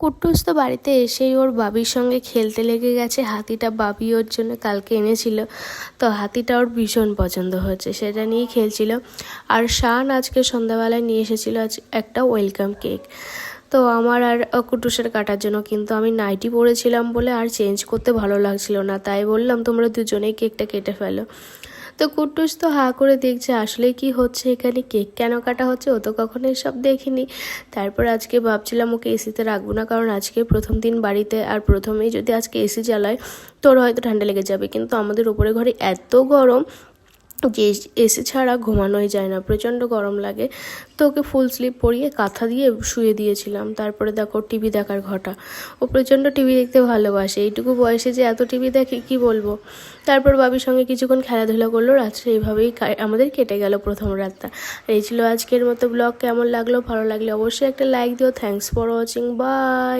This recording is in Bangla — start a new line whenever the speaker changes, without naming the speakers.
কুট্টুস তো বাড়িতে এসেই ওর বাবির সঙ্গে খেলতে লেগে গেছে। হাতিটা বাবি ওর জন্য কালকে এনেছিল। তো হাতিটা ওর ভীষণ পছন্দ হচ্ছে সেটা নিয়েই খেলছিল। আর শান আজকে সন্ধ্যাবেলায় নিয়ে এসেছিল আজ একটা ওয়েলকাম কেক। তো আমার আর কুটুসের কাটার জন্য কিন্তু আমি নাইটি পরেছিলাম বলে আর চেঞ্জ করতে ভালো লাগছিল না। তাই বললাম, তোমরা দুজনেই কেকটা কেটে ফেলো। তো কুট্টুস তো হা করে দেখছে আসলে কি হচ্ছে এখানে? কেক কেন কাটা হচ্ছে? ও তো কখনো এসব দেখিনি। তারপর আজকে ভাবছিলাম ওকে এসিতে রাখব না, কারণ আজকে প্রথম দিন বাড়িতে আর প্রথমেই যদি আজকে এসি চালায় তোর হয়তো ঠান্ডা লেগে যাবে। কিন্তু আমাদের উপরে ঘরে এত গরম যে এসি ছাড়া ঘুমানোই যায় না, প্রচণ্ড গরম লাগে। তো ওকে ফুল স্লিপ পরিয়ে কাঁথা দিয়ে শুয়ে দিয়েছিলাম। তারপরে দেখো টিভি দেখার ঘটা। ও প্রচণ্ড টিভি দেখতে ভালোবাসে। এইটুকু বয়সে যে এত টিভি দেখে কি বলব? তারপর বাবির সঙ্গে কিছুক্ষণ খেলাধুলা করল, রাত্রে এইভাবেই আমাদের কেটে গেল প্রথম রাতটা। এই ছিল আজকের মতো ব্লগ কেমন লাগল, ভালো লাগলে অবশ্যই একটা লাইক দিও। Thanks for watching by